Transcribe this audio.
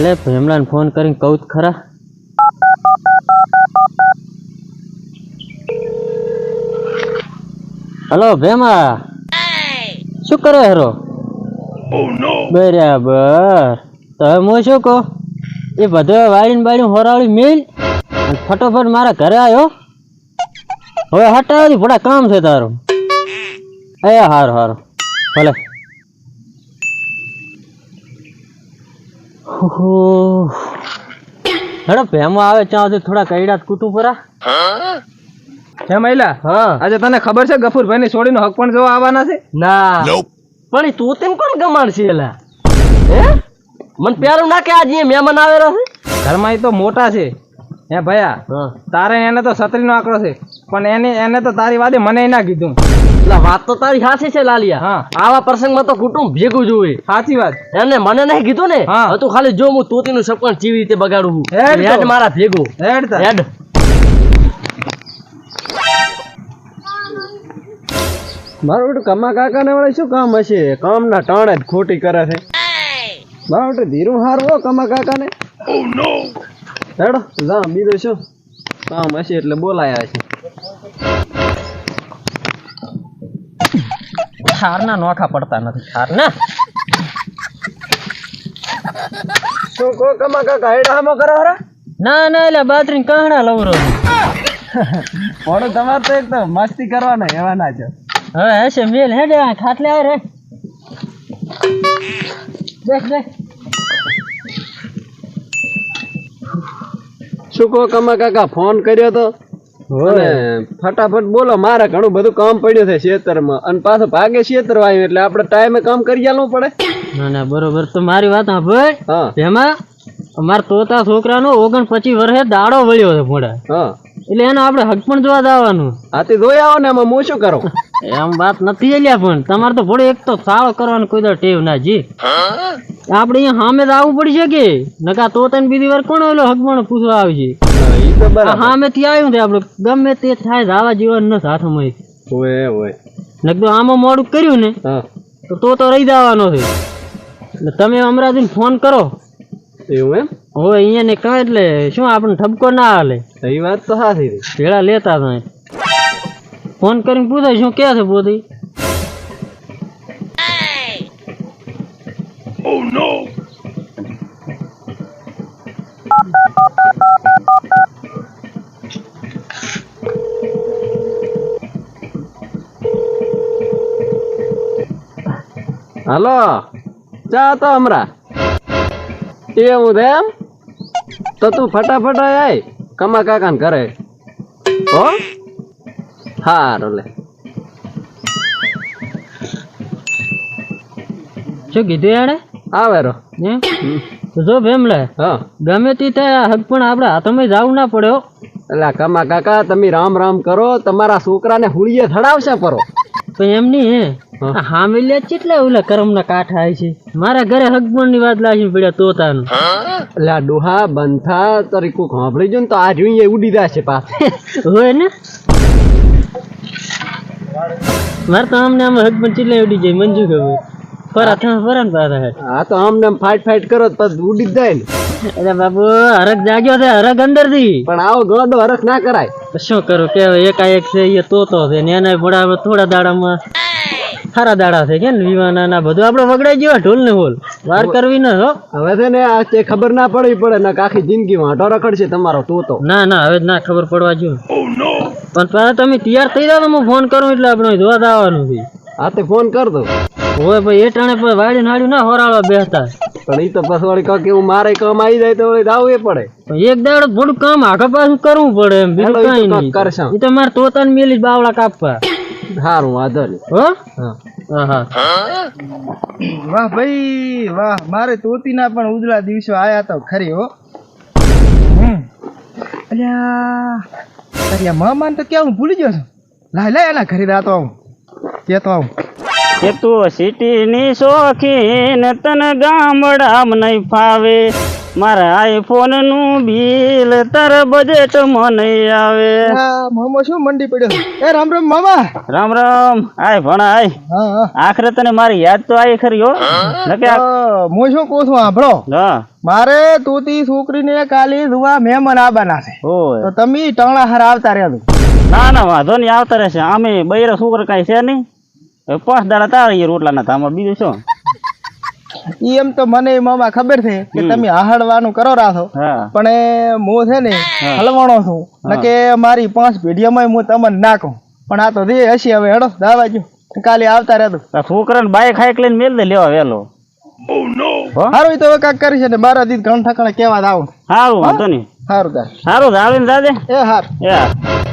લે ભીમલાને ફોન કરીને કહું જ ખરા. હલો, ભેમા. શું કરે હરો? બરાબર. તો હવે હું શું કહું? એ બધો વાળીને બાળીને હોરાવળી મેલ ફટોફટ મારા ઘરે આવ્યો હવે હટાવી ભડા કામ છે તારું. એ હારું હારું. ભલે. હેડો ભેમો આવે ત્યાં સુધી થોડા કઈડા કૂટું પરા. હે મહિલા હા. આજે તને ખબર છે ગફુરભાઈ ની છોડીનો હક પણ જોવા આવવાના છે? ના. પણ તું તેમ કોણ ગમાડશે એલા? હે? મને પ્યારું ના કે આજે મહેમાન આવેલા છે? ઘરમાં તો મોટા છે. હે ભયા તારે એને તો છત્રીનો આંકડો છે. પણ એને એને તો તારી વાદે મને ના કીધું. એટલે વાત તો તારી સાચી છે લાલિયા. હા. આવા પ્રસંગમાં તો કુટુંબ ભેગું જોવે સાચી વાત. એને મને નહીં કીધું ને? હા. તું ખાલી જો હું તોતીનું સપન કેવી રીતે બગાડું છું. હેડ મારા ભેગું. હેડ હેડ. મારું બેટું કમા કાકા ને વળે શું કામ હશે? કામ ના ટાણે જ ખોટી કરે છે. મારું બેટું ધીરું હારું હો કમા કાકા ને હેડો જા બીજું શું? કામ હશે એટલે બોલાયા છે. ખારના નોખા પડતા નથી ખારના શું કો કમા કાકા હેડા હામો કરો હરા. ના ના એટલે બાતરીને કાહણા લવરો મોડું તમારે તો એકદમ મસ્તી કરવાના એવાના છે. હવે હશે મેલ હેડે આ ખાટલે આવે રે. દેખ દેખ. શું કહો કમા કાકા ફોન કર્યો તો? અને ફટાફટ બોલો મારે ઘણું બધું કામ પડ્યું છે ખેતરમાં અને પાછો ભાગે ખેતર વાયું એટલે આપણે ટાઈમે કામ કરી આલવું પડે. ના ના બરોબર. તો મારી વાત સાંભળ હા. એમાં અમારા તોતા છોકરાનો ઓગણ પચીસ વર્ષે દાડો વળ્યો છે મોડે હા. એટલે એને આપણે હક પણ જોવા જવાનું. આથી જોઈ આવો ને એમાં હું શું કરું? એમ વાત નથી અલ્યા પણ તમારે તો ભોળે એક તો સાળો કરવાનો કોઈ ટેવ ના જી. આપણે અહીંયા સામે તો આવવું પડશે કે? નકા તો તને બીજી વાર કોણ ઓલો હગમણ પૂછવા આવશે? હામે સામે થી આવ્યું આપણે ગમે તે થાય ધાવા જીવન ન હાથમાં હોય હોય. નકર આમાં મોડું કર્યું ને તો તો તો રહી જવાનો છે. એટલે તમે અમરાજીને ફોન કરો. એવું એમ? હો અહીંયા ને કહે એટલે શું આપણને ઠપકો ના હાલે? એ વાત તો સાચી. ભેળા લેતા હતા ફોન કરીને પૂછાય શું કે છે પોતી હાલો ચા તો હમણાં એવું છે એમ? તો તું ફટાફટ આય કમા કાકા ઘરે. હો? હારું લે. શું કીધું એણે? આવે રો જો ભેમલે હા. ગમે તે હક પણ આપણે હાથમાં જવું ના પડ્યો એટલે કમા કાકા તમે રામ રામ કરો તમારા છોકરાને હુળીએ થડાવશે પરો. તો એમ નહીં હે. હા. મિલે કેટલા ઓલા કરમના કાંઠા આવે છે? મારા ઘરે હકબણની વાત લાગી પડ્યા તોતાનું. આ ડોહા બંથા તારી કોક સાંભળી જો ને તો આ જોઈએ ઉડી જશે પાછ. હોય ને? મારે તો આમને આમ હકબણ ચીલે ઉડી જાય મંજુ ખબર? ફરા થા ફરા ને પાછા હા. આ તો આમને આમ ફાઇટ ફાઇટ કરો તો ઉડી જ જાય ને. અરે બાબુ હરક જાગ્યો છે હરક અંદરથી પણ આવો ગોડો હરક ના કરાય. તો શું કરું કે એકાએક છે એ તોતો છે ને એના મોડા થોડા દાડામાં સારા દાડા છે કે ને ના બધું. આપણે વગડાઈ ગયો ઢોલ ને હોલ વાર કરવી ન હો. હવે છે ને આ તે ખબર ના પડવી પડે ને આખી જિંદગી વાંઢો રખડશે તમારો તોતો. ના ના હવે ના ખબર પડવા જો પણ પહેલા તમે તૈયાર થઈ જાવ હું ફોન કરું એટલે આપણે જોવા જવાનું છે. હા તે ફોન કર દો. હોય ભાઈ એ ટાણે પણ વાડી નાડ્યું ના હોરાળવા બેસતા. પણ ઈ તો પછી વળી કહો કે હું મારે કામ આવી જાય તો વળી દાવું એ પડે. એક દાડો થોડું કામ આગળ પાછું કરવું પડે એમ બીજું તો કઈ નહીં. કરશે. એ તો મારે તોતાને મેલી બાવળા કાપવા. સારું વાંધો નહીં. હો? હા હા. વાહ ભાઈ વાહ. મારે તોતીના પણ ઉજળા દિવસો આયા તો ખરી હો. હમ. અલ્યા અલ્યા મહેમાન તો ક્યાં હું ભૂલી ગયો છું. લાય લાય એના ઘરે રાતો આવું. કેતો આવું. કે તું સિટીની શોખીન તને ગામડામ નહીં ફાવે. મારા આઈફોનનું બિલ તાર બજેટ મને આવે. મામો શું મંડી પડ્યો? એ રામ રામ મામા. રામ રામ આય ભણા આય. આખરે તને મારી યાદ તો આવી ખરી હો. નકે હું શું કહું છું સાંભળો. હા. મારે તોતી છોકરીને કાલી જોવા મહેમાન આવવાના છે. તો તમે ટણા હાર આવતા રહ્યા ના ના વાંધો નહીં આવતા રહેશે. આમે બૈરા છોકરા કાંઈ છે નહીં પાંચ દાડા તારા રોટલા ના આમાં બીજું શું? એમ તો મને મામા ખબર છે કે તમે આહડવાનું કરો રાખો પણ હું છે ને હલવાણો છું. કે મારી પાંચ પેઢીઓમાં હું તમને નાખું. પણ આ તો રે હશે હવે હેડો દાવા જો. કાલે આવતા રહેતો છોકરાને બાઈક હાઈક લઈને મેલ દે લેવા વહેલો. હારું તો કાક કરી છે ને મારા દીધ ઘણ ઠકાણે કેવા આવું સારું વાંધો નહીં. સારું તાર. સારું આવીને દાદે એ હાર. એ હા